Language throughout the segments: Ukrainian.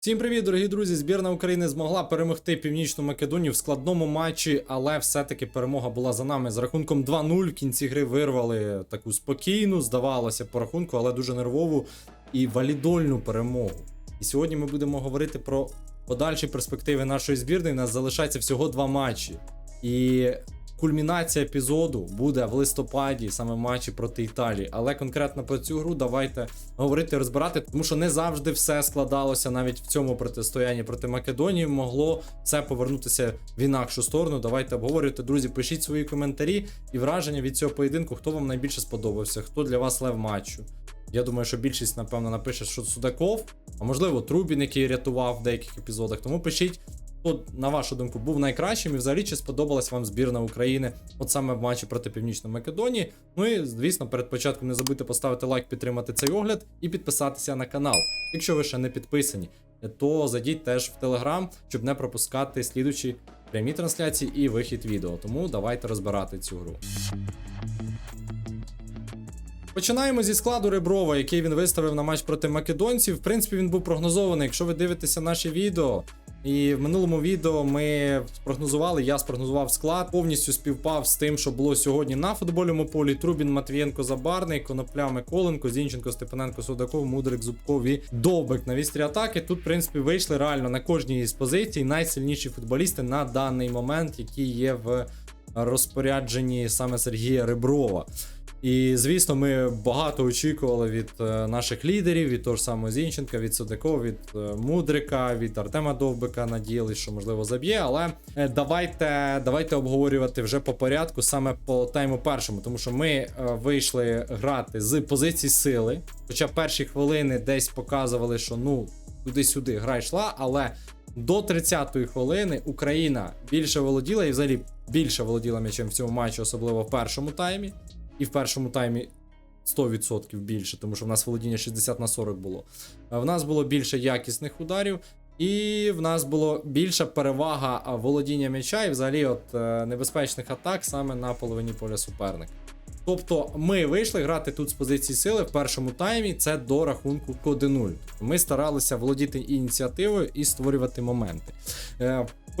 Всім привіт, дорогі друзі! Збірна України змогла перемогти Північну Македонію в складному матчі, але все-таки перемога була за нами з рахунком 2-0. В кінці гри вирвали таку спокійну, здавалося, по рахунку, але дуже нервову і валідольну перемогу. І сьогодні ми будемо говорити про подальші перспективи нашої збірної. У нас залишається всього два матчі. І кульмінація епізоду буде в листопаді, саме матчі проти Італії. Але конкретно про цю гру давайте говорити, розбирати, тому що не завжди все складалося навіть в цьому протистоянні проти Македонії. Могло все повернутися в інакшу сторону. Давайте обговорювати. Друзі, пишіть свої коментарі і враження від цього поєдинку. Хто вам найбільше сподобався? Хто для вас лев матчу? Я думаю, що більшість, напевно, напише, що Судаков, а можливо, Трубін, який рятував в деяких епізодах. Тому пишіть, хто, на вашу думку, був найкращим і взагалі чи сподобалась вам збірна України, от саме в матчі проти Північної Македонії. Ну і звісно, перед початком не забудьте поставити лайк, підтримати цей огляд і підписатися на канал. Якщо ви ще не підписані, то зайдіть теж в Телеграм, щоб не пропускати слідучі прямі трансляції і вихід відео. Тому давайте розбирати цю гру. Починаємо зі складу Реброва, який він виставив на матч проти македонців. В принципі, він був прогнозований. Якщо ви дивитеся наші відео, і в минулому відео ми спрогнозували, я спрогнозував склад, повністю співпав з тим, що було сьогодні на футбольному полі. Трубін, Матвієнко, Забарний, Конопля, Миколенко, Зінченко, Степаненко, Судаков, Мудрик, Зубков і Довбик на вістрі атаки. Тут, в принципі, вийшли реально на кожній із позицій найсильніші футболісти на даний момент, які є в розпорядженні саме Сергія Реброва. І звісно, ми багато очікували від е, наших лідерів, від того ж самого Зінченка, від Судакова, від е, Мудрика, від Артема Довбика. Надіялись, що можливо заб'є. Але е, давайте давайте обговорювати вже по порядку, саме по тайму першому, тому що ми вийшли грати з позиції сили. Хоча перші хвилини десь показували, що ну туди-сюди гра йшла, але до 30-ї хвилини Україна більше володіла і взагалі більше володіла м'ячем в цьому матчі, особливо в першому таймі. І в першому таймі 100% більше, тому що в нас володіння 60 на 40 було. В нас було більше якісних ударів, і в нас було більша перевага володіння м'яча і взагалі от е, небезпечних атак саме на половині поля суперника. Тобто ми вийшли грати тут з позиції сили в першому таймі. Це до рахунку 1-0. Ми старалися володіти ініціативою і створювати моменти.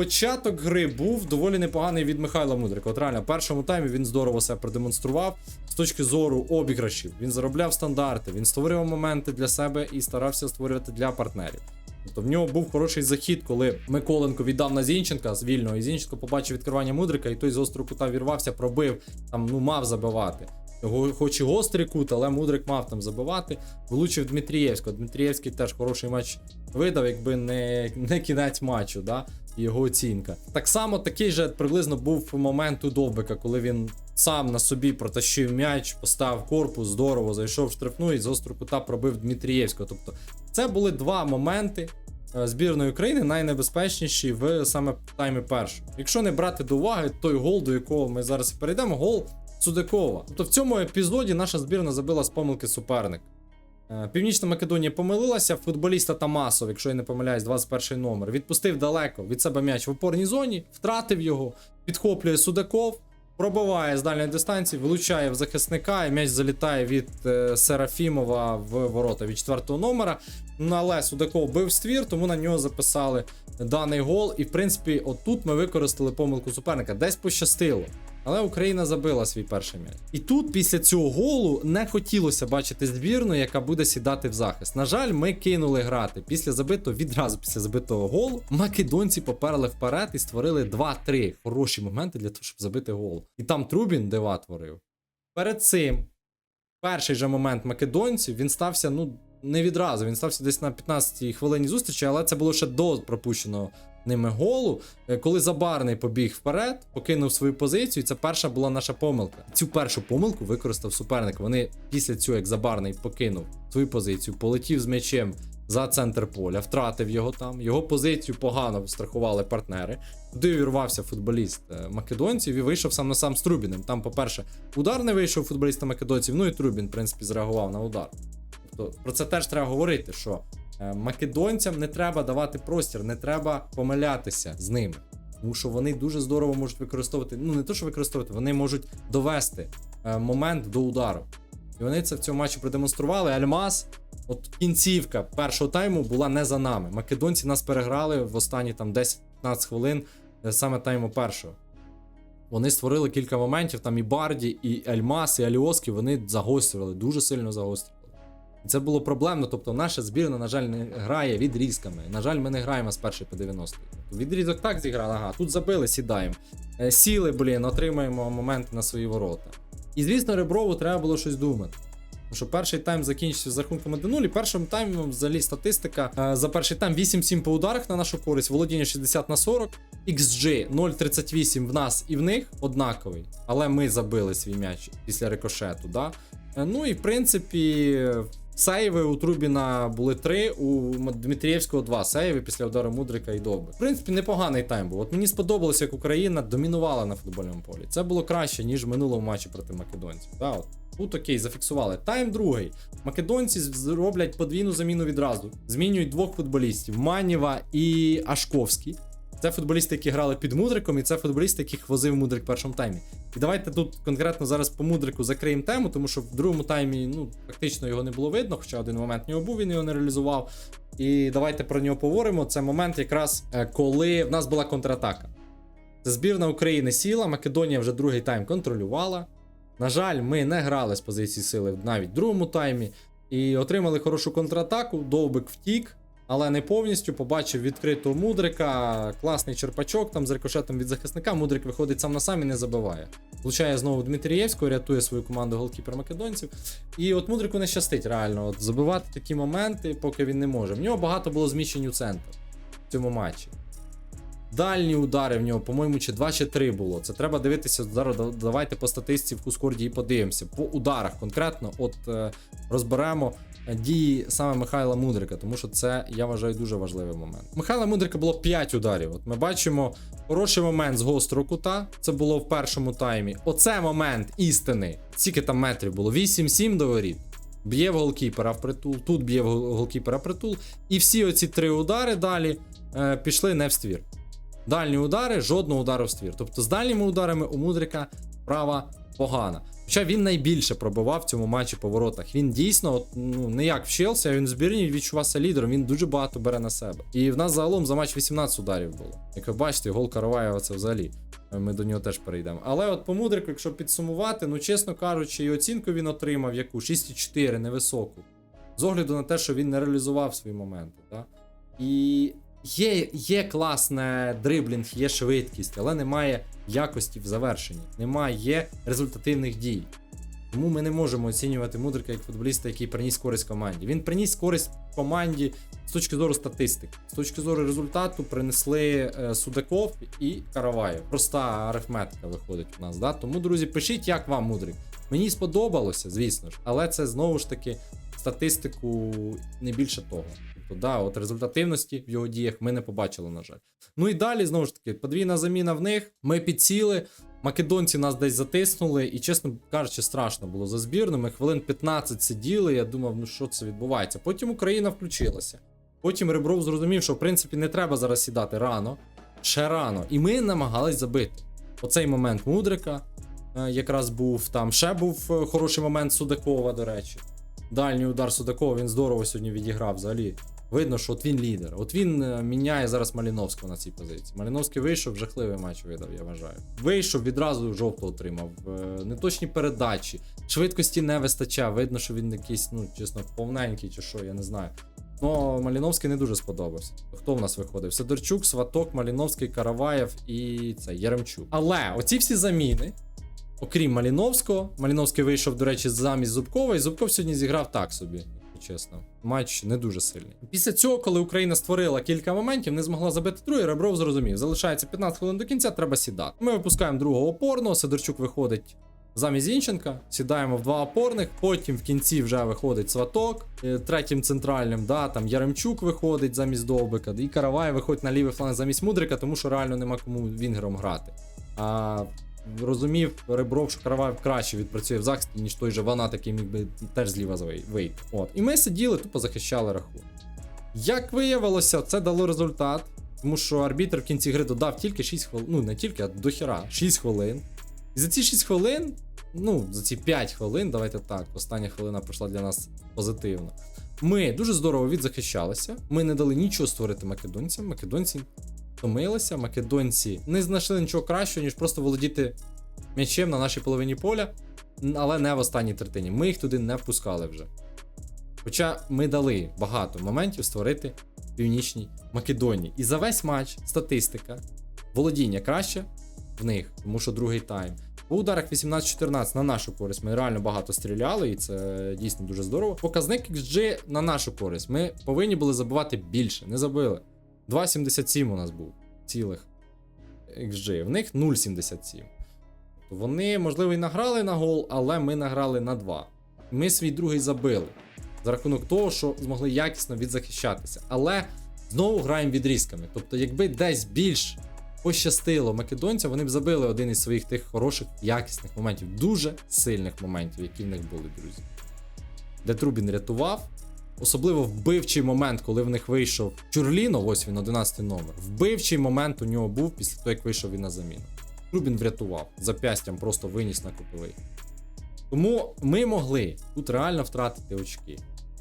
Початок гри був доволі непоганий від Михайла Мудрика. От реально, в першому таймі він здорово себе продемонстрував з точки зору обіграшів. Він заробляв стандарти, він створював моменти для себе і старався створювати для партнерів. Тобто в нього був хороший захід, коли Миколенко віддав на Зінченка з вільного, і Зінченко побачив відкривання Мудрика, і той з острого кута вірвався, пробив, там ну мав забивати. Хоч і гострий кут, але Мудрик мав там забивати. Влучив Дмитрієвського. Дмитрієвський теж хороший матч видав, якби не, не кінець матчу, да? його оцінка. Так само такий же приблизно був момент у Довбика, коли він сам на собі протащив м'яч, поставив корпус, здорово зайшов в штрафну і з острого кута пробив Дмитрієвського. Тобто, це були два моменти. е, Збірної України найнебезпечніші в саме таймі першого. Якщо не брати до уваги той гол, до якого ми зараз перейдемо, гол Судакова. Тобто в цьому епізоді наша збірна забила з помилки суперник. Е, Північна Македонія помилилася. Футболіста Тамасов, якщо я не помиляюсь, 21 номер. Відпустив далеко від себе м'яч в опорній зоні, втратив його, підхоплює Судаков, пробиває з дальньої дистанції, влучає в захисника, і м'яч залітає від е, Серафімова в ворота від 4 номера. Ну, але Судаков бив ствір, тому на нього записали даний гол. І в принципі, отут ми використали помилку суперника. Десь пощастило. Але Україна забила свій перший м'яч. І тут, після цього голу, не хотілося бачити збірну, яка буде сідати в захист. На жаль, ми кинули грати. Після забитого, відразу після забитого голу, македонці поперли вперед і створили 2-3 хороші моменти для того, щоб забити гол. І там Трубін дива творив. Перед цим, перший же момент македонців, він стався, ну, не відразу. Він стався десь на 15-й хвилині зустрічі, але це було ще до пропущеного ними голу, е, коли Забарний побіг вперед, покинув свою позицію. Це перша була наша помилка. Цю першу помилку використав суперник. Вони після цього, як Забарний покинув свою позицію, полетів з м'ячем за центр поля, втратив його там. Його позицію погано страхували партнери. Туди увірвався футболіст е, македонців і вийшов сам на сам з Трубіним. Там, по-перше, удар не вийшов футболіста македонців. Ну і Трубін, в принципі, зреагував на удар. Тобто про це теж треба говорити, що македонцям не треба давати простір, не треба помилятися з ними. Тому що вони дуже здорово можуть використовувати, ну не то, що використовувати, вони можуть довести е, момент до удару. І вони це в цьому матчі продемонстрували. Альмаз, От кінцівка першого тайму була не за нами. Македонці нас переграли в останні там 10-15 хвилин е, саме тайму першого. Вони створили кілька моментів, там і Барді, і Ельмас, і Аліоски, вони загострювали, дуже сильно загострювали. Це було проблемно. Тобто наша збірна, на жаль, не грає відрізками. На жаль, ми не граємо з першої по 90. Тобто відрізок так зіграли, ага, тут забили, сідаємо. Е, Сіли, блін, отримаємо момент на свої ворота. І звісно, Реброву треба було щось думати. Тому що перший тайм закінчився з рахунком 1-0, і першим таймом взагалі статистика е, за перший тайм 8-7 по ударах на нашу користь, володіння 60 на 40, XG 0.38 в нас і в них однаковий, але ми забили свій м'яч після рикошету. Да? Е, Ну і в принципі, сейви у Трубіна були 3, у Дмитрієвського 2 сейви після удару Мудрика і Довби. В принципі, непоганий тайм був. От мені сподобалося, як Україна домінувала на футбольному полі. Це було краще, ніж в минулому матчі проти македонців. Да, от. Тут окей, зафіксували. Тайм другий. Македонці зроблять подвійну заміну відразу. Змінюють двох футболістів: Маніва і Ашковський. Це футболісти, які грали під Мудриком, і це футболісти, яких возив Мудрик в першому таймі. І давайте тут конкретно зараз по Мудрику закриємо тему, тому що в другому таймі ну, фактично його не було видно, хоча один момент нього був, він його не реалізував. І давайте про нього поговоримо. Це момент, якраз е, коли в нас була контратака. Це збірна України сіла, Македонія вже другий тайм контролювала. На жаль, ми не грали з позиції сили навіть в другому таймі. І отримали хорошу контратаку. Довбик втік, але не повністю. Побачив відкритого Мудрика. Класний черпачок там з рикошетом від захисника. Мудрик виходить сам на сам і не забиває. Влучає знову Дмитрієвського, рятує свою команду голкіпер македонців. І от Мудрику не щастить реально. От забивати такі моменти, поки він не може. В нього багато було зміщень у центр в цьому матчі. Дальні удари в нього, по-моєму, чи 2 чи 3 було. Це треба дивитися зараз. Давайте по статистиці в Кускорді і подивимося. По ударах конкретно, от е, розберемо дії саме Михайла Мудрика, тому що це, я вважаю, дуже важливий момент. Михайла Мудрика було 5 ударів. От ми бачимо хороший момент з гострого кута. Це було в першому таймі. Оце момент істини. Скільки там метрів було? 8-7 до воріт. Б'є в голкіпера в притул, тут б'є в голкіпера притул. І всі оці три удари далі е, пішли не в ствір. Дальні удари, жодного удару в ствір. Тобто з дальніми ударами у Мудрика права погана. Хоча він найбільше пробивав в цьому матчі по воротах. Він дійсно, от, ну не як в Челсі, а він в збірні відчувався лідером. Він дуже багато бере на себе. І в нас загалом за матч 18 ударів було. Як ви бачите, гол Караваєва це взагалі. Ми до нього теж перейдемо. Але от по Мудрику, якщо підсумувати, ну чесно кажучи, і оцінку він отримав яку 6,4 невисоку. З огляду на те, що він не реалізував свої моменти. Да? І є, є класне дриблінг, є швидкість, але немає якості в завершенні, немає результативних дій. Тому ми не можемо оцінювати Мудрика як футболіста, який приніс користь команді. Він приніс користь команді з точки зору статистики. З точки зору результату принесли е, Судаков і Караваєв. Проста арифметика виходить у нас. Да? Тому, друзі, пишіть, як вам Мудрик. Мені сподобалося, звісно ж, але це знову ж таки статистику не більше того. Тобто, да, от результативності в його діях ми не побачили, на жаль. Ну і далі, знову ж таки, подвійна заміна в них. Ми підсіли. Македонці нас десь затиснули, і, чесно кажучи, страшно було за збірну. Ми хвилин 15 сиділи. Я думав, ну що це відбувається. Потім Україна включилася. Потім Ребров зрозумів, що в принципі не треба зараз сідати рано, ще рано. І ми намагались забити. Оцей момент Мудрика е, якраз був там. Ще був е, хороший момент Судакова, до речі. Дальній удар Судакова він здорово сьогодні відіграв взагалі. Видно, що от він лідер. От він е, міняє зараз Маліновського на цій позиції. Маліновський вийшов, жахливий матч видав, я вважаю. Вийшов, відразу жовто отримав. е, Неточні передачі, швидкості не вистачає. Видно, що він якийсь, ну, чесно, повненький чи що, я не знаю. Ну, Маліновський не дуже сподобався. Хто в нас виходив? Сидорчук, Сваток, Маліновський, Караваєв і це Яремчук. Але оці всі заміни, окрім Маліновського, Маліновський вийшов, до речі, замість Зубкова, і Зубков сьогодні зіграв так собі. Чесно, матч не дуже сильний. Після цього, коли Україна створила кілька моментів, не змогла забити другий, Ребров зрозумів. Залишається 15 хвилин до кінця, треба сідати. Ми випускаємо другого опорного, Сидорчук виходить замість Зінченка, сідаємо в два опорних, потім в кінці вже виходить Сваток, е, третім центральним, да, там Яремчук виходить замість Довбика, і Каравай виходить на лівий фланг замість Мудрика, тому що реально нема кому Вінгером грати. А розумів Ребров, що Караваєв краще відпрацює в захисті, ніж той же Ванат, який міг би теж зліва вийти. От. І ми сиділи, тупо захищали рахунок. Як виявилося, це дало результат. Тому що арбітр в кінці гри додав тільки 6 хвилин. Ну, не тільки, а до хіра, 6 хвилин. І за ці 6 хвилин, ну, за ці 5 хвилин, давайте так, остання хвилина пройшла для нас позитивно. Ми дуже здорово відзахищалися. Ми не дали нічого створити македонцям. Македонці втомилися, македонці не знайшли нічого кращого, ніж просто володіти м'ячем на нашій половині поля, але не в останній третині. Ми їх туди не впускали вже. Хоча ми дали багато моментів створити Північній Македонії. І за весь матч статистика, володіння краще в них, тому що другий тайм. По ударах 18-14 на нашу користь ми реально багато стріляли, і це дійсно дуже здорово. Показник XG на нашу користь. Ми повинні були забивати більше, не забили. 2,77 у нас був цілих XG. В них 0,77. Вони, можливо, і награли на гол, але ми награли на 2. Ми свій другий забили. За рахунок того, що змогли якісно відзахищатися. Але знову граємо відрізками. Тобто, якби десь більш пощастило македонцям, вони б забили один із своїх тих хороших, якісних моментів, дуже сильних моментів, які в них були, друзі. Де Трубін рятував. Особливо вбивчий момент, коли в них вийшов Чурліно, ось він 11 номер. Вбивчий момент у нього був після того, як вийшов він на заміну. Трубін врятував, запястям просто виніс на кутовий. Тому ми могли тут реально втратити очки.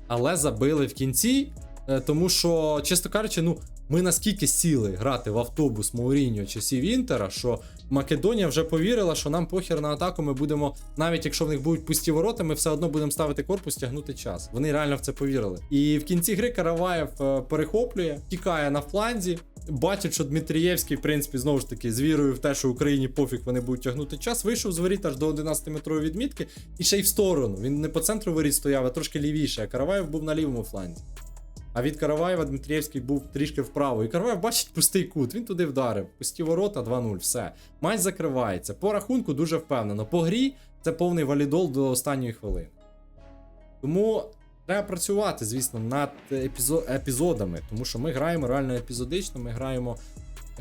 Але забили в кінці, е, тому що, чесно кажучи, ну, ми наскільки сіли грати в автобус Мауріньо часів Інтера, що Македонія вже повірила, що нам похер на атаку ми будемо, навіть якщо в них будуть пусті ворота, ми все одно будемо ставити корпус, тягнути час. Вони реально в це повірили. І в кінці гри Караваєв е, перехоплює, тікає на фланзі. Бачить, що Дмитрієвський, в принципі, знову ж таки, з вірою в те, що Україні пофіг вони будуть тягнути час, вийшов з воріт аж до 11-метрової відмітки і ще й в сторону. Він не по центру воріт стояв, а трошки лівіше, а Караваєв був на лівому фланзі. А від Караваєва Дмитрієвський був трішки вправо. І Караваєв бачить пустий кут. Він туди вдарив. Пусті ворота 2-0. Все. Матч закривається. По рахунку дуже впевнено. По грі це повний валідол до останньої хвилини. Тому треба працювати, звісно, над епізо- епізодами, тому що ми граємо реально епізодично, ми граємо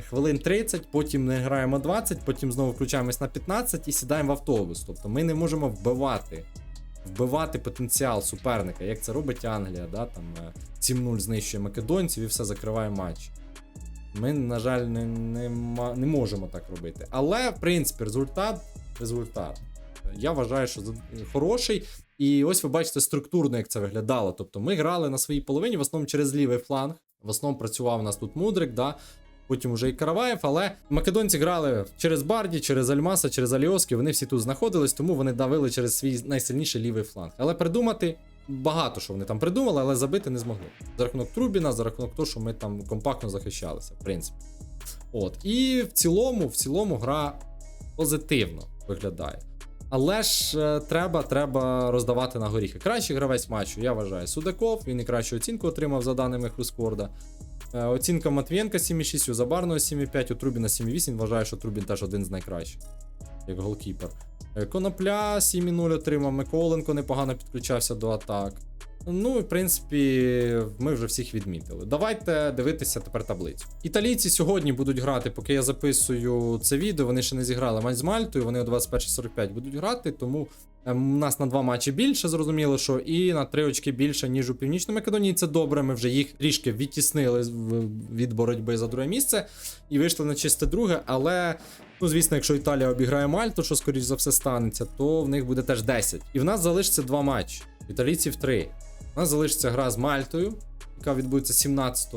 хвилин 30, потім не граємо 20, потім знову включаємось на 15 і сідаємо в автобус. Тобто ми не можемо вбивати. Вбивати потенціал суперника, як це робить Англія, да, там е, 7-0 знищує македонців і все закриває матч. Ми, на жаль, не, не, не можемо так робити. Але, в принципі, результат результат. Я вважаю, що хороший. І ось ви бачите структурно, як це виглядало. Тобто ми грали на своїй половині, в основному через лівий фланг. В основному працював у нас тут Мудрик, да. Потім уже і Караваєв, але македонці грали через Барді, через Альмаса, через Аліоски. Вони всі тут знаходились, тому вони давили через свій найсильніший лівий фланг. Але придумати багато що вони там придумали, але забити не змогли. За рахунок Трубіна, за рахунок того, що ми там компактно захищалися, в принципі. От. І в цілому, в цілому, гра позитивно виглядає. Але ж е, треба, треба роздавати на горіхи. Кращий гравець матчу, я вважаю, Судаков. Він і кращу оцінку отримав за даними Хускорда. Е, Оцінка Матвієнка 7,6, у Забарного 7,5, у Трубіна 7,8. Вважаю, що Трубін теж один з найкращих, як голкіпер. Конопля Конопля 7,0 отримав, Миколенко непогано підключався до атак. Ну, в принципі, ми вже всіх відмітили. Давайте дивитися тепер таблицю. Італійці сьогодні будуть грати, поки я записую це відео. Вони ще не зіграли матч з Мальтою, вони о 21.45 будуть грати, тому ем, у нас на два матчі більше, зрозуміло, що і на три очки більше, ніж у Північній Македонії. Це добре. Ми вже їх трішки відтіснили від боротьби за друге місце і вийшли на чисте друге. Але, ну звісно, якщо Італія обіграє Мальту, що скоріш за все станеться, то в них буде теж 10. І в нас залишиться два матчі. Італійців три. У нас залишиться гра з Мальтою, яка відбудеться 17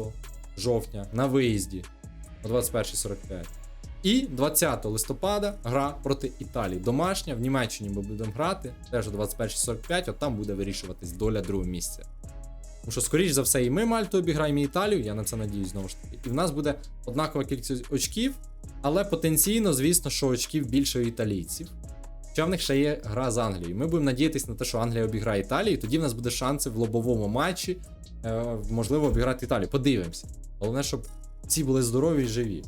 жовтня на виїзді о 21.45. І 20 листопада гра проти Італії. Домашня в Німеччині ми будемо грати теж о 21.45, от там буде вирішуватись доля другого місця. Тому що, скоріш за все, і ми Мальту обіграємо і Італію, я на це надіюсь знову ж таки. І в нас буде однакова кількість очків, але потенційно, звісно, що очків більше у італійців. Хоча в них ще є гра з Англією. Ми будемо надіятися на те, що Англія обіграє Італію, тоді в нас буде шанси в лобовому матчі, е, можливо, обіграти Італію. Подивимося. Головне, щоб ці були здорові і живі.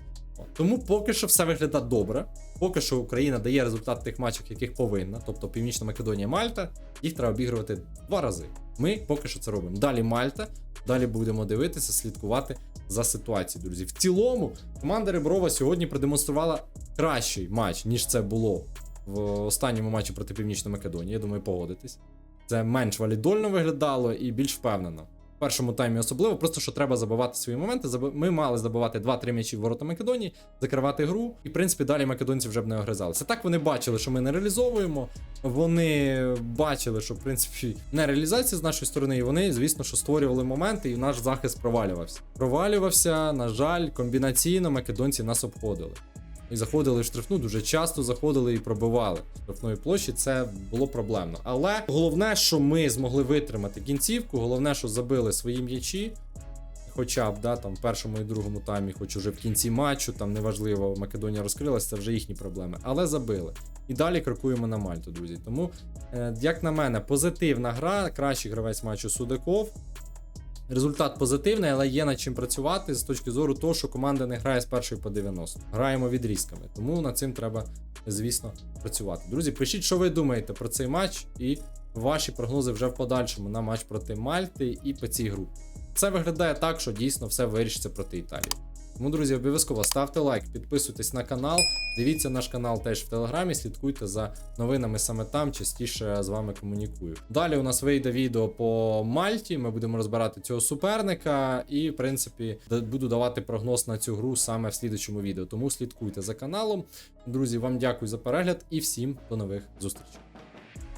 Тому поки що все виглядає добре. Поки що Україна дає результат тих матчах, яких повинна. Тобто Північна Македонія, Мальта, їх треба обігрувати два рази. Ми поки що це робимо. Далі Мальта, далі будемо дивитися, слідкувати за ситуацією, друзі. В цілому команда Реброва сьогодні продемонструвала кращий матч, ніж це було в останньому матчі проти Північної Македонії. Я думаю, погодитись. Це менш валідольно виглядало і більш впевнено. В першому таймі особливо, просто що треба забивати свої моменти. Ми мали забивати 2-3 м'ячі в ворота Македонії, закривати гру, і в принципі далі македонці вже б не огризалися. Так вони бачили, що ми не реалізовуємо. Вони бачили, що в принципі не реалізація з нашої сторони, і вони, звісно, що створювали моменти, і наш захист провалювався. Провалювався, на жаль, комбінаційно македонці нас обходили. І заходили в штрафну, дуже часто заходили і пробивали штрафної площі. Це було проблемно. Але головне, що ми змогли витримати кінцівку, головне, що забили свої м'ячі. Хоча б да, там в першому і другому таймі, хоч уже в кінці матчу, там неважливо, Македонія розкрилася, це вже їхні проблеми. Але забили. І далі крокуємо на Мальту, друзі. Тому, е, як на мене, позитивна гра, кращий гравець матчу Судаков. Результат позитивний, але є над чим працювати з точки зору того, що команда не грає з першої по 90. Граємо відрізками. Тому над цим треба, звісно, працювати. Друзі, пишіть, що ви думаєте про цей матч і ваші прогнози вже в подальшому на матч проти Мальти і по цій групі. Це виглядає так, що дійсно все вирішиться проти Італії. Тому, друзі, обов'язково ставте лайк, підписуйтесь на канал, дивіться наш канал теж в Телеграмі, слідкуйте за новинами саме там, частіше з вами комунікую. Далі у нас вийде відео по Мальті. Ми будемо розбирати цього суперника, і, в принципі, буду давати прогноз на цю гру саме в слідучому відео. Тому слідкуйте за каналом. Друзі, вам дякую за перегляд і всім до нових зустрічей.